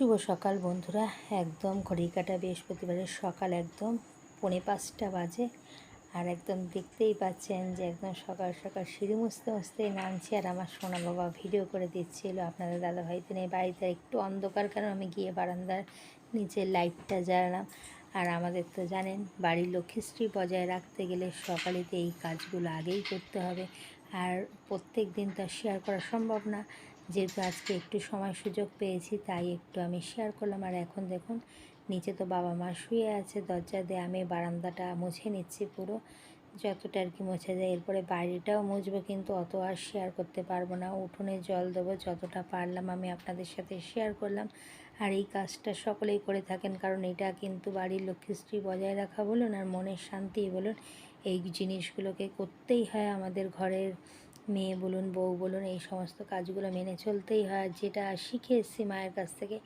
শুভ সকাল বন্ধুরা। একদম ঘড়ির কাটা বৃহস্পতিবারের সকাল, একদম পৌনে পাঁচটা বাজে। আর একদম দেখতেই পাচ্ছেন যে একদম সকাল সকাল সিঁড়ি মুছতে মুছতেই নামছি আর আমার সোনা বাবা ভিডিও করে দিচ্ছিল। আপনাদের দাদা ভাই তিনি বাড়িতে একটু অন্ধকার কারণ আমি গিয়ে বারান্দার নিচে লাইটটা জ্বালালাম। আর আমাদের তো জানেন, বাড়ির লক্ষ্মীশ্রী বজায় রাখতে গেলে সকালেতে এই কাজগুলো আগেই করতে হবে। আর প্রত্যেক দিন তো শেয়ার করা সম্ভব না। যেহেতু আজকে একটু সময় সুযোগ পেয়েছি, তাই একটু আমি শেয়ার করলাম। আর এখন দেখুন, নিচে তো বাবা মা শুয়ে আছে, দরজা দিয়ে আমি বারান্দাটা মুছে নিচ্ছি পুরো। যতটা আর কি মুছে যায়, এরপরে বাড়িটাও মুছবো, কিন্তু অত আর শেয়ার করতে পারব না। উঠোনে জল দেবো, যতটা পারলাম আমি আপনাদের সাথে শেয়ার করলাম। আর এই কাজটা সকলেই করে থাকেন, কারণ এটা কিন্তু বাড়ির লক্ষ্মীশ্রী বজায় রাখা বলুন, আর মনের শান্তি বলুন, এই জিনিসগুলোকে করতেই হয় আমাদের ঘরের মেয়ে বলুন, বউ বলুন, এই সমস্ত কাজগুলো মেনে চলতেই হয়। যেটা শিখে এসেছি মায়ের কাছ থেকে,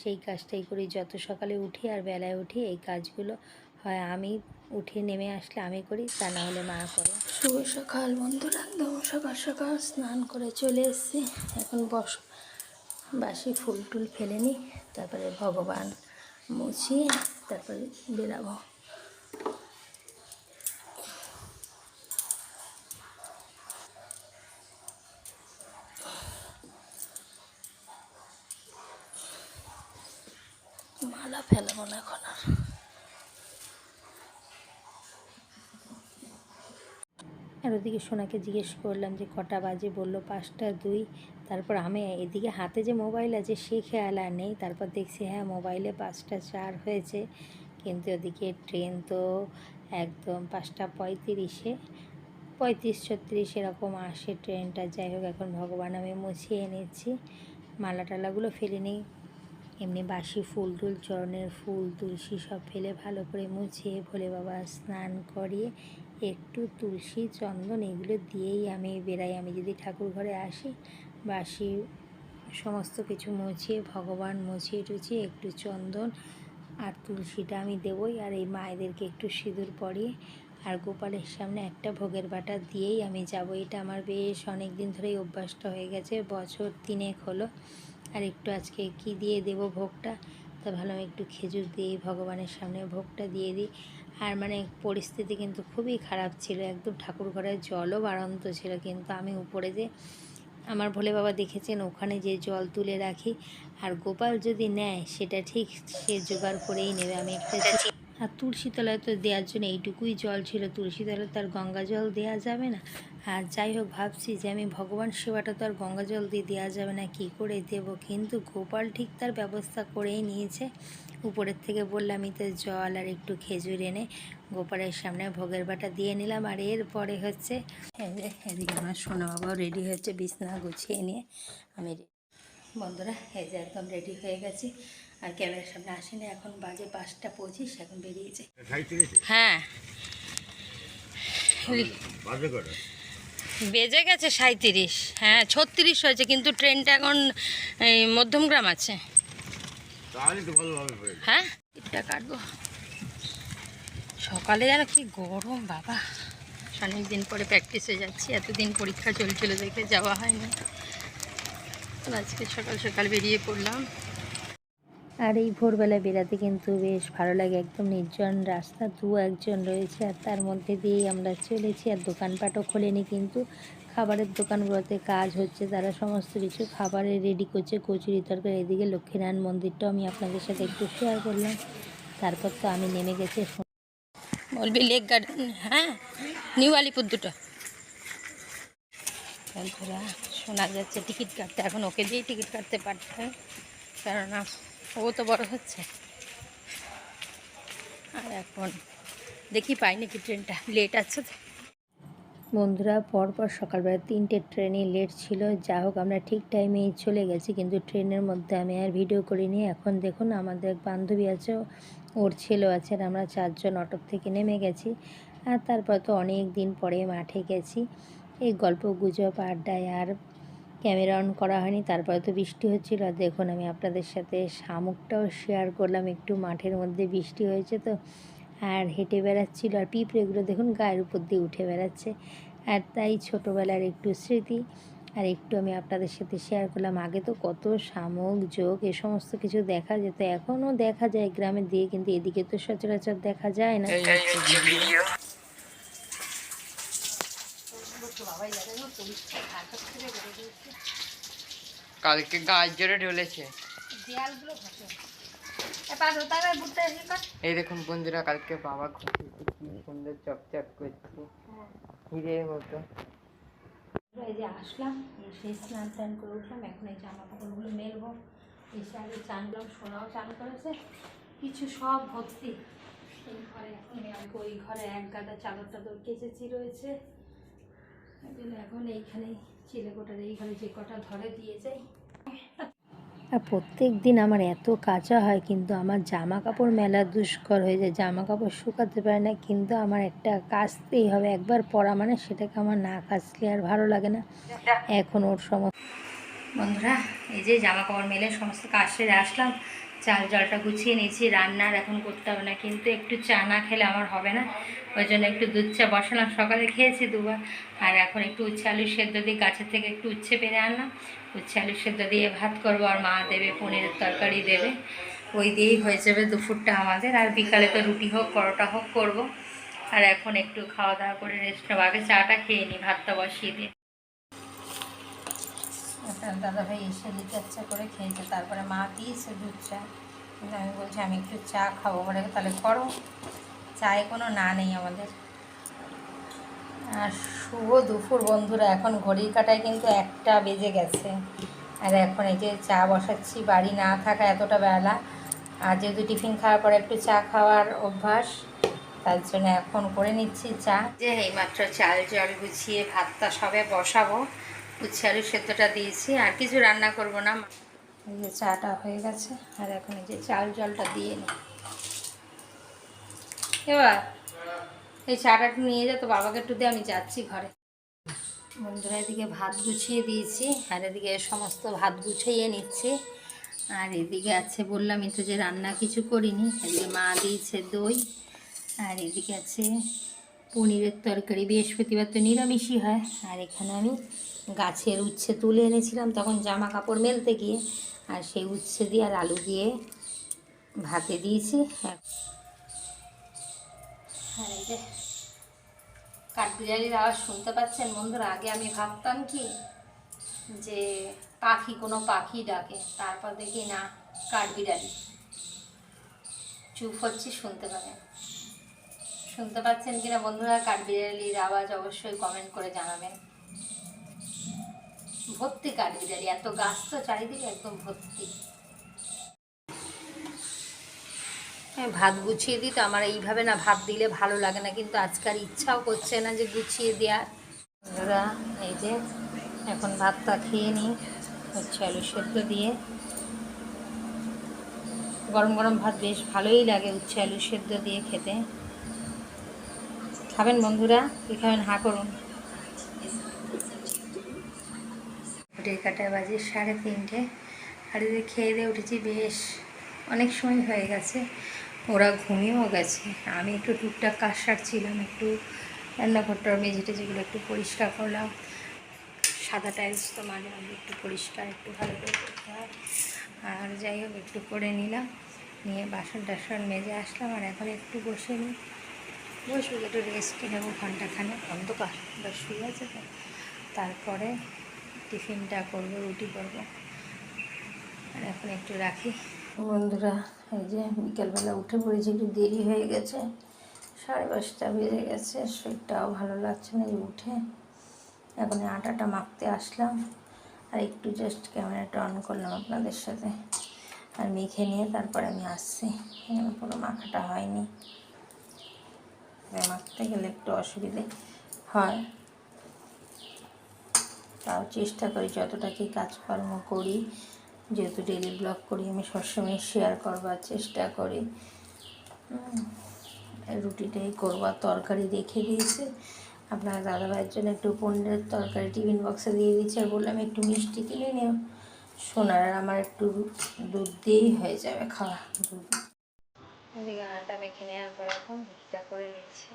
সেই কাজটাই করি। যত সকালে উঠি আর বেলায় উঠি, এই কাজগুলো হয়। আমি উঠে নেমে আসলে আমি করি, তা না হলে মা করে। শুভ সকাল বন্ধুরা। একদম সকাল সকাল স্নান করে চলে এসেছি। এখন বস, বাসি ফুল টুল ফেলে নিই তারপরে ভগবান মুছিয়ে তারপরে বেরাবো মালা ফেলাবো না এখন আর ওদিকে সোনাকে জিজ্ঞেস করলাম যে কটা বাজে? বলল, পাঁচটা দুই। তারপর আমি এদিকে হাতে যে মোবাইল আছে, সে খেয়াল আর নেই। তারপর দেখছি হ্যাঁ মোবাইলে পাঁচটা চার হয়েছে। কিন্তু ওদিকে ট্রেন তো একদম পাঁচটা পঁয়ত্রিশে। পঁয়ত্রিশ ছত্রিশ এরকম আসে ট্রেনটা। যাই হোক, এখন ভগবান আমি মুছিয়ে নিচ্ছি। মালা টালাগুলো ফেলে নিই। এমনি বাসি ফুল টুল, চরণের ফুল তুলসী সব ফেলে ভালো করে মুছিয়ে ভোলে বাবা স্নান করিয়ে একটু তুলসী চন্দন এগুলো দিয়েই আমি বেরাই আমি যদি ঠাকুর ঘরে আসি বাসি সমস্ত কিছু মুছিয়ে ভগবান মুছিয়ে টুছিয়ে একটু চন্দন আর তুলসীটা আমি দেবই। আর এই মায়েদেরকে একটু সিঁদুর পরিয়ে আর গোপালের সামনে একটা ভোগের বাটা দিয়েই আমি যাব। এটা আমার বেশ অনেক দিন ধরেই অভ্যাসটা হয়ে গেছে, বছর তিনেক হলো। আর একটু আজকে কি দিয়ে দেব ভোগটা? তা ভালো একটু খেজুর দিয়ে ভগবানের সামনে ভোগটা দিয়ে দিই। আর মানে পরিস্থিতি কিন্তু খুবই খারাপ ছিল। একদম ঠাকুর ঘরের জলও বাড়ন্ত ছিল। কিন্তু আমি উপরে যে আমার ভোলে বাবা দেখেছেন ওখানে যে জল তুলে রাখি আর গোপাল যদি নেয় সেটা ঠিক সে জোগাড় করেই নেবে। আমি একটা আর তুলসী তলায় তো দেওয়ার জন্য এইটুকুই জল ছিল। তুলসী তলায় তো আর গঙ্গা জল দেওয়া যাবে না। আর যাই হোক ভাবছি যে আমি ভগবান সেবাটা তো আর গঙ্গা জল দিয়ে দেওয়া যাবে না কি করে দেব? কিন্তু গোপাল ঠিক তার ব্যবস্থা করেই নিয়েছে। উপরের থেকে বললাম আমি তো জল আর একটু খেজুর এনে গোপালের সামনে ভোগের বাটা দিয়ে নিলাম। আর এরপরে হচ্ছে এদিকে আমার সোনা বাবাও রেডি হয়েছে বিছনা গুছিয়ে নিয়ে। আমি বন্ধুরা এই যে একদম রেডি হয়ে গেছি। আর ক্যামেরার সামনে আসেনি এখন বাজে পাঁচটা পঁচিশ এখন বেরিয়েছে। হ্যাঁ। বেজে গেছে সাঁত্রিশ হ্যাঁ ছত্রিশ হয়েছে কিন্তু ট্রেনটা এখন এই মধ্যমগ্রাম আছে। হয়ে কাটবো। সকালে যেন কি গরম, বাবা। অনেক দিন পরে প্র্যাকটিসে যাচ্ছি, এতদিন পরীক্ষা চলছিল দেখে যাওয়া হয়নি। আজকে সকাল সকাল বেরিয়ে পড়লাম। আর এই ভোরবেলা বেড়াতে কিন্তু বেশ ভালো লাগে। একদম নির্জন রাস্তা, দু একজন রয়েছে আর তার মধ্যে দিয়েই আমরা চলেছি আর দোকানপাটও খোলেনি কিন্তু খাবারের দোকানগুলোতে কাজ হচ্ছে, তারা সমস্ত কিছু খাবারের রেডি করছে, কচুরি তরকারি, এদিকে লক্ষ্মীনারায়ণ মন্দিরটাও আমি আপনাদের সাথে একটু শেয়ার করলাম। তারপর তো আমি নেমে গেছি। বলবি লেক গার্ডেন হ্যাঁ নিউ আলিপুর দুটো। শোনা যাচ্ছে টিকিট কাটতে, এখন ওকে দিয়েই টিকিট কাটতে পারতে কেননা ও তো বড় হচ্ছে। আর এখন দেখি পাই নাকি ট্রেনটা লেট আছে বন্ধুরা, পরপর সকালবেলা তিনটে ট্রেনে লেট ছিল। যা হোক, আমরা ঠিক টাইমেই চলে গেছি, কিন্তু ট্রেনের মধ্যে আমি আর ভিডিও করিনি। এখন দেখুন, আমাদের এক বান্ধবী আছে, ওর ছেলেও আছে, আর আমরা চারজন অটোর থেকে নেমে গেছি। আর তারপর তো অনেক দিন পরে মাঠে গেছি। এই গল্প, গুজব, আড্ডায় আর ক্যামেরা অন করা হয়নি, তারপরে তো বৃষ্টি হচ্ছিল। আর দেখুন, আমি আপনাদের সাথে শামুকটাও শেয়ার করলাম, একটু মাঠের মধ্যে বৃষ্টি হয়েছে তো। আর হেঁটে বেড়াচ্ছিল, আর পিঁপড়েগুলো দেখুন গায়ের উপর দিয়ে উঠে বেড়াচ্ছে। আর তাই ছোটোবেলার একটু স্মৃতি। আর একটু আমি আপনাদের সাথে শেয়ার করলাম। আগে তো কত শামুক যোগ এ সমস্ত কিছু দেখা যেত, এখনও দেখা যায় গ্রামের দিকে কিন্তু এদিকে তো সচরাচর দেখা যায় না। কালকে গাছ জোরে ঢলেছে। এই দেখুন বন্ধুরা কালকে বাবা ঘুরতে কি সুন্দর চকচক করছে। হিরের মতো এই যে আসলাম এসে স্নান টান করে উঠলাম এখন এই জামা কাপড়গুলো মেলবো। এসে আগে চান করলাম সোনাও চান করেছে। কিছু সব ভর্তি। এই ঘরে এখন ওই ঘরে এক গাদা চাদর টাদর কেচেছি রয়েছে। আর প্রত্যেক দিন আমার এত কাঁচা হয়, কিন্তু আমার জামা কাপড় মেলা দুষ্কর হয়ে যায়। জামা কাপড় শুকাতে পারে না, কিন্তু আমার একটা কাচতেই হবে। একবার পরা মানে সেটাকে আমার না কাচলে আর ভালো লাগে না। এখন ওর সমস্ত বন্ধুরা, এই যে জামা কাপড় মেলে, সমস্ত কাজ সেরে আসলাম। চাল জলটা গুছিয়ে নিয়েছি, রান্নার এখন করতে হবে না, কিন্তু একটু চা না খেলে আমার হবে না। ওই জন্য একটু দুধ চা বসালাম, সকালে খেয়েছি দুবার। আর এখন একটু উচ্ছে আলু সেদ্ধ দিয়ে গাছের থেকে একটু উচ্ছে পেরে আনলাম। উচ্ছে আলু সেদ্ধ দিয়ে ভাত করব আর মা দেবে পনিরের তরকারি দেবে। ওই দিয়েই হয়ে যাবে দুপুরটা আমাদের। আর বিকালে তো রুটি হোক, পরোটা হোক করব। আর এখন একটু খাওয়া দাওয়া করে রেস্ট নেব। আগে চাটা খেয়ে নিই ভাতটা বসিয়ে দিয়ে। আপনার দাদাভাই এসে ইচ্ছা করে খেয়েছে। তারপরে মা দিয়েছে দুধ চা। কিন্তু আমি বলছি, আমি একটু চা খাব। বলে, তাহলে করো। চায়ে কোনো না নেই আমাদের। আর শুভ দুপুর বন্ধুরা, এখন ঘড়ির কাটায় কিন্তু একটা বেজে গেছে। আর এখন এই যে চা বসাচ্ছি, বাড়ি না থাকা এতটা বেলা। আর যেহেতু টিফিন খাওয়ার পরে একটু চা খাওয়ার অভ্যাস, তার জন্য এখন করে নিচ্ছি চা। যে এইমাত্র চাল জল গুছিয়ে ভাতটা সবে বসাবো। উচ্ছে আলু সেদ্ধটা দিয়েছি, আর কিছু রান্না করব না। এই যে চাটা হয়ে গেছে, আর এখন এই যে চাল জলটা দিয়ে নিই এবার এই চাটা একটু নিয়ে যা, তো বাবাকে একটু দিয়ে আমি যাচ্ছি ঘরে। বন্ধুরা, এদিকে ভাত গুছিয়ে দিয়েছি, আর এদিকে সমস্ত ভাত গুছিয়ে নিচ্ছি। আর এদিকে আছে বললামই তো যে রান্না কিছু করিনি, এদিকে মা দিয়েছে দই, আর এদিকে আছে পনিরের তরকারি বৃহস্পতিবার তো নিরামিষই হয়। আর এখানে আমি গাছের উচ্ছে তুলে এনেছিলাম তখন জামা কাপড় মেলতে গিয়ে। আর সেই উচ্ছে দিয়ে আর আলু দিয়ে ভাতে দিয়েছি। আর এই যে কাঠবিড়ালির আওয়াজ শুনতে পাচ্ছেন বন্ধুরা? আগে আমি ভাবতাম কি যে পাখি, কোনো পাখি ডাকে, তারপর দেখি না, কাঠবিড়ালি। চুপ হচ্ছে, শুনতে পারেন শুনতে পাচ্ছেন কিনা বন্ধুরা? কাঠবিড়ালির আওয়াজ অবশ্যই কমেন্ট করে জানাবেন। ভর্তি কাঠবিড়ালি এত গাছ তো চারিদিকে একদম ভর্তি। হ্যাঁ ভাত গুছিয়ে দিই তো, আমার এইভাবে না ভাত দিলে ভালো লাগে না, কিন্তু আজকাল ইচ্ছাও করছে না যে গুছিয়ে দেওয়ার বন্ধুরা, এই যে এখন ভাতটা খেয়ে নিই, হচ্ছে আলু সেদ্ধ দিয়ে। গরম গরম ভাত বেশ ভালোই লাগে উচ্ছে আলু সেদ্ধ দিয়ে খেতে। খাবেন বন্ধুরা, কি খাবেন? হা করুন। ঘুটির কাটায় বাজে সাড়ে তিনটে। আর এদের খেয়ে দিয়ে উঠেছি বেশ অনেক সময় হয়ে গেছে, ওরা ঘুমিয়েও গেছে। আমি একটু টুকটাক কাজ সারছিলাম, একটু রান্নাঘরটার মেঝেটে যেগুলো একটু পরিষ্কার করলাম। সাদা টাইলস তো মাঝে মাঝে একটু পরিষ্কার, একটু ভালো করে করতে হয়। আর যাই হোক, একটু করে নিলাম। নিয়ে বাসন টাসন মেজে আসলাম, আর এখন একটু বসে নিই। বসবো একটু রেস্ট নেব ঘন্টাখানে অন্ধকার। বা শুয়ে আছে তো। তারপরে টিফিনটা করব, রুটি করব। আর এখন একটু রাখি। বন্ধুরা, এই যে বিকেলবেলা উঠে পড়েছি, একটু দেরি হয়ে গেছে। সাড়ে পাঁচটা বেজে গেছে, শরীরটাও ভালো লাগছে না উঠে। এখন আটাটা মাখতে আসলাম। আর একটু জাস্ট ক্যামেরাটা অন করলাম আপনাদের সাথে। আর মেখে নিয়ে তারপরে আমি আসছি। পুরো মাখাটা হয়নি। মাখতে গেলে একটু অসুবিধে হয়। তাও চেষ্টা করি যতটা কি কাজকর্ম করি, যেহেতু ডেলি ব্লগ করি, আমি সবসময় শেয়ার করবার চেষ্টা করি। রুটিটাই করবার তরকারি রেখে দিয়েছে। আপনার দাদাভাইয়ের জন্য একটু পনিরের তরকারি টিফিন বক্সে দিয়ে দিচ্ছি আর বললাম একটু মিষ্টি কিনে নিও। সোনার আমার একটু দুধ দিয়েই হয়ে যাবে খাওয়া। দুধ এদিকে আটা মেখে নেওয়ার পর এখন রুটিটা করে নিচ্ছি।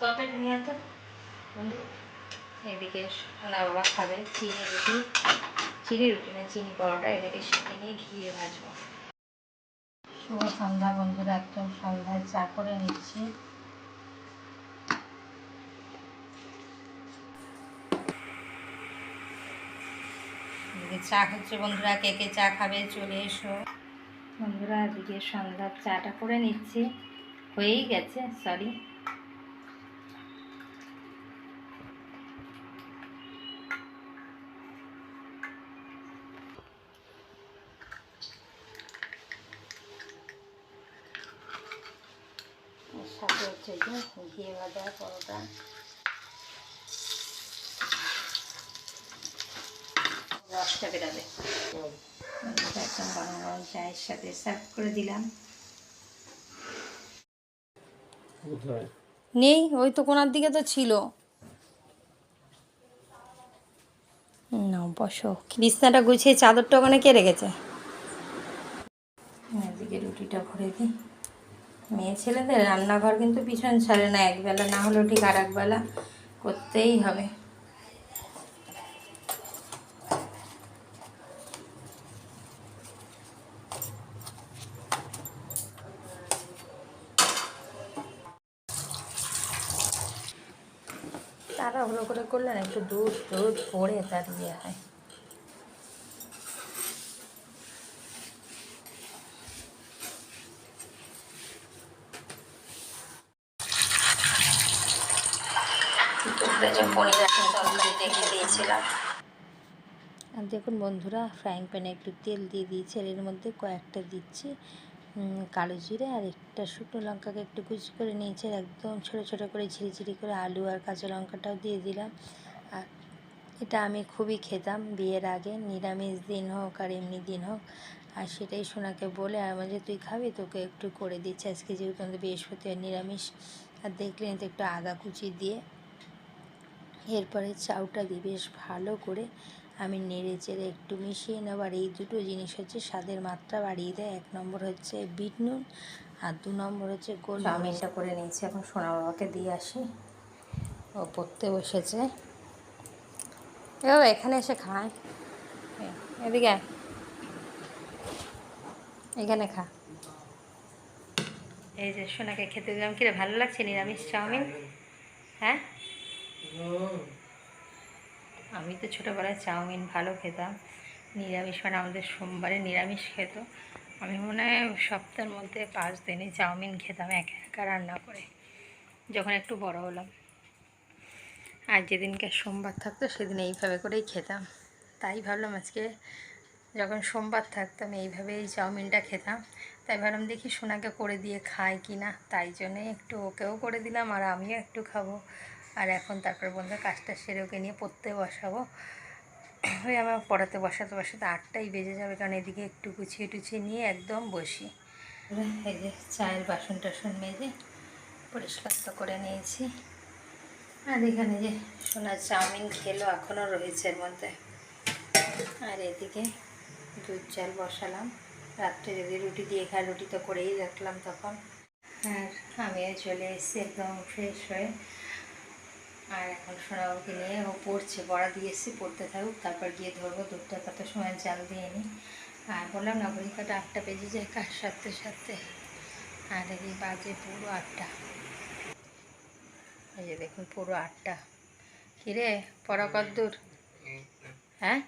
তরকারি নিয়ে বন্ধু, এদিকে খাবে। চিনি রুটি। চিনি রুটি না, চিনি পরোটা নিয়ে ভাজবো। শুভ সন্ধ্যা, বন্ধুরা। একদম সন্ধ্যায় চা করে নিচ্ছি। চা হচ্ছে বন্ধুরা। কে কে চা খাবে, চলে এসো। বন্ধুরা, এদিকে সন্ধ্যার চাটা করে নিচ্ছি। হয়েই গেছে, সরি এর সাথে হচ্ছে যে ঘিয়ে ভাজা পরোটা রসটা বেরাবে একদম গরম গরম চায়ের সাথে সার্ভ করে দিলাম নেই ওই তো কোনার দিকে তো ছিল। না বসো। বিছনাটা গুছিয়ে চাদরটা ওখানে কে রেখেছে? এদিকে রুটিটা ভরে দিই। মেয়ে ছেলেদের রান্নাঘর কিন্তু পিছন ছাড়ে না একবেলা না হলেও ঠিক আর একবেলা করতেই হবে। তারা ওগুলো করে করলে না একটু দুধ দুধ পড়ে তার ইয়ে হয় দেখে দিয়েছিলাম আর দেখুন বন্ধুরা ফ্রাইং প্যানে একটু তেল দিয়ে দিয়েছি, আর এর মধ্যে কয়েকটা দিচ্ছি কালো জিরে আর একটা শুকনো লঙ্কাকে একটু কুচি করে নিয়েছি একদম ছোটো ছোটো করে ঝিরি ঝিরি করে আলু আর কাঁচা লঙ্কাটাও দিয়ে দিলাম। আর এটা আমি খুবই খেতাম, বিয়ের আগে, নিরামিষ দিন হোক আর এমনি দিন হোক, আর সেটাই সোনাকে বলে, আর মাঝে তুই খাবি? তোকে একটু করে দিচ্ছি, আজকে যেহেতু আমাদের বৃহস্পতিবার নিরামিষ। আর দেখলেন তো একটু আদা কুচি দিয়ে, এরপরে চাউটা দিয়ে বেশ ভালো করে আমি নেড়ে চেড়ে একটু মিশিয়ে নেব আর এই দুটো জিনিস হচ্ছে স্বাদের মাত্রা বাড়িয়ে দেয়। এক নম্বর হচ্ছে বিট নুন আর দু নম্বর হচ্ছে গোল চাউমিনটা করে নিয়েছি এখন সোনা বাবাকে দিয়ে আসি। ও পড়তে বসেছে। এ বাবা এখানে এসে খায়। এদিকে এখানে খা। এই যে সোনাকে খেতে দিলাম। কিরে ভালো লাগছে নিরামিষ চাউমিন? হ্যাঁ? আমি তো ছোটোবেলায় চাউমিন ভালো খেতাম, নিরামিষ মানে আমাদের সোমবারে নিরামিষ খেত। আমি মনে হয় সপ্তাহের মধ্যে পাঁচ দিনই চাউমিন খেতাম একা একা রান্না করে, যখন একটু বড় হলাম। আর যেদিনকে সোমবার থাকতো সেদিন এইভাবে করেই খেতাম। তাই ভাবলাম আজকে যখন সোমবার থাকতাম এইভাবেই চাউমিনটা খেতাম। তাই ভাবলাম দেখি সোনাকে করে দিয়ে খায় কি না তাই জন্যে একটু ওকেও করে দিলাম আর আমিও একটু খাব। আর এখন তারপর বন্ধু কাজটা সেরে ওকে নিয়ে পড়তে বসাবো। ওই আমার পড়াতে বসাতে বসাতে আটটাই বেজে যাবে, কারণ এদিকে একটু গুছিয়ে টুছিয়ে নিয়ে একদম বসি। এই যে চায়ের বাসন টাসন মেজে পরিষ্কার তো করে নিয়েছি। আর এখানে যে সোনার চাউমিন খেলো, এখনও রয়েছে এর মধ্যে। আর এদিকে দুধ চাল বসালাম। রাত্রে যদি রুটি দিয়ে খাই রুটি তো করেই রাখলাম তখন। আর আমিও চলে এসেছি একদম ফ্রেশ হয়ে। আর এখন সোনা ওকে নিয়ে ও পড়ছে বড়া দিয়ে এসেছি পড়তে থাকুক তারপর গিয়ে ধরবো দুধটা কত সময় জাল দিয়ে নিই। আর বললাম না ঘড়িকাটা আটটা বেজে যায় কার সাথে সাথে আর এই বাজে পুরো আটটা। এই যে দেখুন পুরো আটটা। কিরে পড়া কত দূর হ্যাঁ?